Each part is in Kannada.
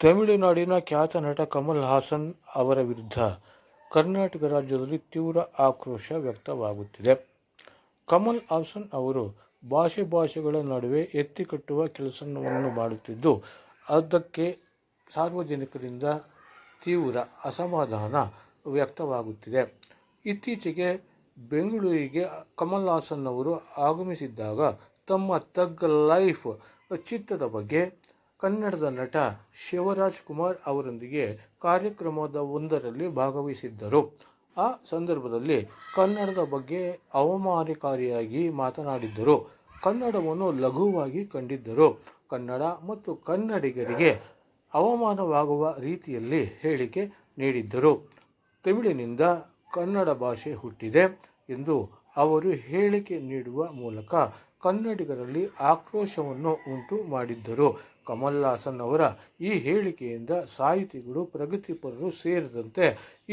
ತಮಿಳುನಾಡಿನ ಖ್ಯಾತ ನಟ ಕಮಲ್ ಹಾಸನ್ ಅವರ ವಿರುದ್ಧ ಕರ್ನಾಟಕ ರಾಜ್ಯದಲ್ಲಿ ತೀವ್ರ ಆಕ್ರೋಶ ವ್ಯಕ್ತವಾಗುತ್ತಿದೆ. ಕಮಲ್ ಹಾಸನ್ ಅವರು ಭಾಷೆ ಭಾಷೆಗಳ ನಡುವೆ ಎತ್ತಿಕಟ್ಟುವ ಕೆಲಸವನ್ನು ಮಾಡುತ್ತಿದ್ದು, ಅದಕ್ಕೆ ಸಾರ್ವಜನಿಕರಿಂದ ತೀವ್ರ ಅಸಮಾಧಾನ ವ್ಯಕ್ತವಾಗುತ್ತಿದೆ. ಇತ್ತೀಚೆಗೆ ಬೆಂಗಳೂರಿಗೆ ಕಮಲ್ ಹಾಸನ್ ಅವರು ಆಗಮಿಸಿದ್ದಾಗ ತಮ್ಮ ತಗ್ ಲೈಫ್ ಚಿತ್ರದ ಬಗ್ಗೆ ಕನ್ನಡದ ನಟ ಶಿವರಾಜ್ ಕುಮಾರ್ ಅವರೊಂದಿಗೆ ಕಾರ್ಯಕ್ರಮದ ಒಂದರಲ್ಲಿ ಭಾಗವಹಿಸಿದ್ದರು. ಆ ಸಂದರ್ಭದಲ್ಲಿ ಕನ್ನಡದ ಬಗ್ಗೆ ಅವಮಾನಕಾರಿಯಾಗಿ ಮಾತನಾಡಿದ್ದರು. ಕನ್ನಡವನ್ನು ಲಘುವಾಗಿ ಕಂಡಿದ್ದರು. ಕನ್ನಡ ಮತ್ತು ಕನ್ನಡಿಗರಿಗೆ ಅವಮಾನವಾಗುವ ರೀತಿಯಲ್ಲಿ ಹೇಳಿಕೆ ನೀಡಿದ್ದರು. ತಮಿಳಿನಿಂದ ಕನ್ನಡ ಭಾಷೆ ಹುಟ್ಟಿದೆ ಎಂದು ಅವರು ಹೇಳಿಕೆ ನೀಡುವ ಮೂಲಕ ಕನ್ನಡಿಗರಲ್ಲಿ ಆಕ್ರೋಶವನ್ನು ಉಂಟು ಮಾಡಿದ್ದರು. ಕಮಲ್ ಹಾಸನ್ ಅವರ ಈ ಹೇಳಿಕೆಯಿಂದ ಸಾಹಿತಿಗಳು ಪ್ರಗತಿಪರರು ಸೇರಿದಂತೆ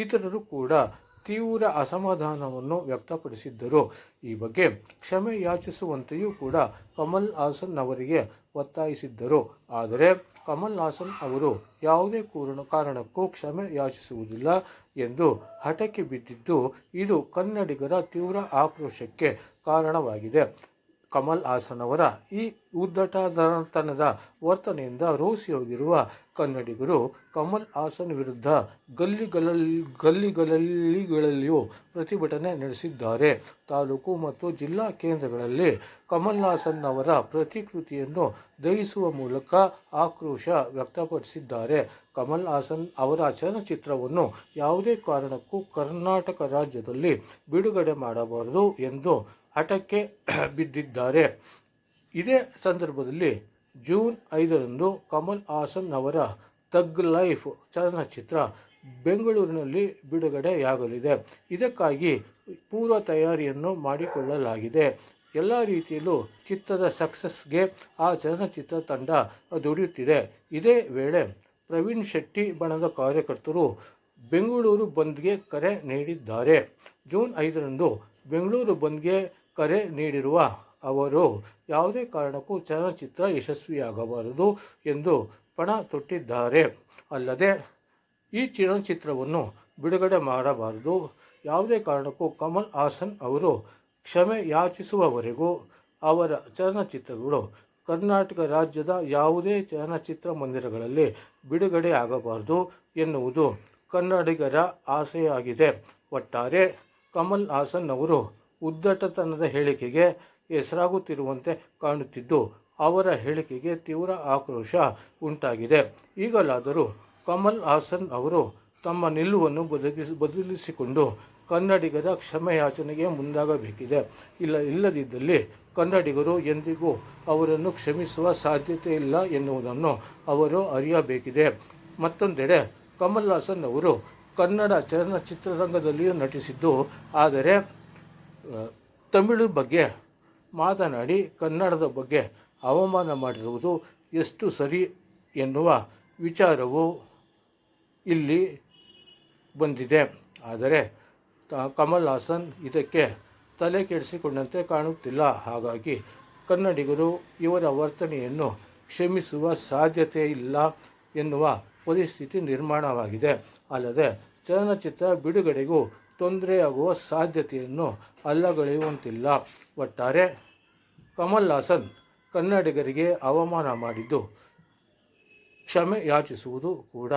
ಇತರರು ಕೂಡ ತೀವ್ರ ಅಸಮಾಧಾನವನ್ನು ವ್ಯಕ್ತಪಡಿಸಿದ್ದರು. ಈ ಬಗ್ಗೆ ಕ್ಷಮೆ ಯಾಚಿಸುವಂತೆಯೂ ಕೂಡ ಕಮಲ್ ಹಾಸನ್ ಅವರಿಗೆ ಒತ್ತಾಯಿಸಿದ್ದರು. ಆದರೆ ಕಮಲ್ ಹಾಸನ್ ಅವರು ಯಾವುದೇ ಕೂರಣ, ಕಾರಣಕ್ಕೂ ಕ್ಷಮೆ ಯಾಚಿಸುವುದಿಲ್ಲ ಎಂದು ಹಠಕ್ಕೆ ಬಿದ್ದಿದ್ದು ಇದು ಕನ್ನಡಿಗರ ತೀವ್ರ ಆಕ್ರೋಶಕ್ಕೆ ಕಾರಣವಾಗಿದೆ. ಕಮಲ್ ಹಾಸನ್ ಅವರ ಈ ಉದ್ದಟತನದ ವರ್ತನೆಯಿಂದ ರೋಸಿ ಹೋಗಿರುವ ಕನ್ನಡಿಗರು ಕಮಲ್ ಹಾಸನ್ ವಿರುದ್ಧ ಗಲ್ಲಿಗಳಲ್ಲಿ ಗಲ್ಲಿಗಲ್ಲಿಗಳಲ್ಲಿಯೂ ಪ್ರತಿಭಟನೆ ನಡೆಸಿದ್ದಾರೆ. ತಾಲೂಕು ಮತ್ತು ಜಿಲ್ಲಾ ಕೇಂದ್ರಗಳಲ್ಲಿ ಕಮಲ್ ಹಾಸನ್ ಅವರ ಪ್ರತಿಕೃತಿಯನ್ನು ದಹಿಸುವ ಮೂಲಕ ಆಕ್ರೋಶ ವ್ಯಕ್ತಪಡಿಸಿದ್ದಾರೆ. ಕಮಲ್ ಹಾಸನ್ ಅವರ ಚಲನಚಿತ್ರವನ್ನು ಯಾವುದೇ ಕಾರಣಕ್ಕೂ ಕರ್ನಾಟಕ ರಾಜ್ಯದಲ್ಲಿ ಬಿಡುಗಡೆ ಮಾಡಬಾರದು ಎಂದು ಹಠಕ್ಕೆ ಬಿದ್ದಿದ್ದಾರೆ. ಇದೇ ಸಂದರ್ಭದಲ್ಲಿ ಜೂನ್ ಐದರಂದು ಕಮಲ್ ಹಾಸನ್ ಅವರ ತಗ್ ಲೈಫ್ ಚಲನಚಿತ್ರ ಬೆಂಗಳೂರಿನಲ್ಲಿ ಬಿಡುಗಡೆಯಾಗಲಿದೆ. ಇದಕ್ಕಾಗಿ ಪೂರ್ವ ತಯಾರಿಯನ್ನು ಮಾಡಿಕೊಳ್ಳಲಾಗಿದೆ. ಎಲ್ಲ ರೀತಿಯಲ್ಲೂ ಚಿತ್ರದ ಸಕ್ಸಸ್ಗೆ ಆ ಚಲನಚಿತ್ರ ತಂಡ ದುಡಿಯುತ್ತಿದೆ. ಇದೇ ವೇಳೆ ಪ್ರವೀಣ್ ಶೆಟ್ಟಿ ಬಣದ ಕಾರ್ಯಕರ್ತರು ಬೆಂಗಳೂರು ಬಂದ್ಗೆ ಕರೆ ನೀಡಿದ್ದಾರೆ. ಜೂನ್ ಐದರಂದು ಬೆಂಗಳೂರು ಬಂದ್ಗೆ ಕರೆ ನೀಡಿರುವ ಅವರು, ಯಾವುದೇ ಕಾರಣಕ್ಕೂ ಚಲನಚಿತ್ರ ಯಶಸ್ವಿಯಾಗಬಾರದು ಎಂದು ಪಣ ತೊಟ್ಟಿದ್ದಾರೆ. ಅಲ್ಲದೆ, ಈ ಚಲನಚಿತ್ರವನ್ನು ಬಿಡುಗಡೆ ಮಾಡಬಾರದು. ಯಾವುದೇ ಕಾರಣಕ್ಕೂ ಕಮಲ್ ಹಾಸನ್ ಅವರು ಕ್ಷಮೆ ಯಾಚಿಸುವವರೆಗೂ ಅವರ ಚಲನಚಿತ್ರಗಳು ಕರ್ನಾಟಕ ರಾಜ್ಯದ ಯಾವುದೇ ಚಲನಚಿತ್ರ ಮಂದಿರಗಳಲ್ಲಿ ಬಿಡುಗಡೆ ಆಗಬಾರದು ಎನ್ನುವುದು ಕನ್ನಡಿಗರ ಆಸೆಯಾಗಿದೆ. ಒಟ್ಟಾರೆ, ಕಮಲ್ ಹಾಸನ್ ಅವರು ಉದ್ದಟತನದ ಹೇಳಿಕೆಗೆ ಹೆಸರಾಗುತ್ತಿರುವಂತೆ ಕಾಣುತ್ತಿದ್ದು, ಅವರ ಹೇಳಿಕೆಗೆ ತೀವ್ರ ಆಕ್ರೋಶ ಉಂಟಾಗಿದೆ. ಈಗಲಾದರೂ ಕಮಲ್ ಹಾಸನ್ ಅವರು ತಮ್ಮ ನಿಲುವನ್ನು ಬದುಕಿಸಿ ಬದಲಿಸಿಕೊಂಡು ಕನ್ನಡಿಗರ ಕ್ಷಮೆಯಾಚನೆಗೆ ಮುಂದಾಗಬೇಕಿದೆ. ಇಲ್ಲ, ಇಲ್ಲದಿದ್ದಲ್ಲಿ ಕನ್ನಡಿಗರು ಎಂದಿಗೂ ಅವರನ್ನು ಕ್ಷಮಿಸುವ ಸಾಧ್ಯತೆ ಇಲ್ಲ ಎನ್ನುವುದನ್ನು ಅವರು ಅರಿಯಬೇಕಿದೆ. ಮತ್ತೊಂದೆಡೆ ಕಮಲ್ ಹಾಸನ್ ಅವರು ಕನ್ನಡ ಚಲನಚಿತ್ರರಂಗದಲ್ಲಿಯೂ ನಟಿಸಿದ್ದು, ಆದರೆ ತಮಿಳು ಬಗ್ಗೆ ಮಾತನಾಡಿ ಕನ್ನಡದ ಬಗ್ಗೆ ಅವಮಾನ ಮಾಡಿರುವುದು ಎಷ್ಟು ಸರಿ ಎನ್ನುವ ವಿಚಾರವು ಇಲ್ಲಿ ಬಂದಿದೆ. ಆದರೆ ಕಮಲ್ ಹಾಸನ್ ಇದಕ್ಕೆ ತಲೆ ಕೆಡಿಸಿಕೊಂಡಂತೆ ಕಾಣುತ್ತಿಲ್ಲ. ಹಾಗಾಗಿ ಕನ್ನಡಿಗರು ಇವರ ವರ್ತನೆಯನ್ನು ಕ್ಷಮಿಸುವ ಸಾಧ್ಯತೆ ಇಲ್ಲ ಎನ್ನುವ ಪರಿಸ್ಥಿತಿ ನಿರ್ಮಾಣವಾಗಿದೆ. ಅಲ್ಲದೆ, ಚಲನಚಿತ್ರ ಬಿಡುಗಡೆಗೂ ತೊಂದರೆಯಾಗುವ ಸಾಧ್ಯತೆಯನ್ನು ಅಲ್ಲಗಳೆಯುವಂತಿಲ್ಲ. ಒಟ್ಟಾರೆ ಕಮಲ್ ಹಾಸನ್ ಕನ್ನಡಿಗರಿಗೆ ಅವಮಾನ ಮಾಡಿದ್ದು ಕ್ಷಮೆ ಯಾಚಿಸುವುದು ಕೂಡ.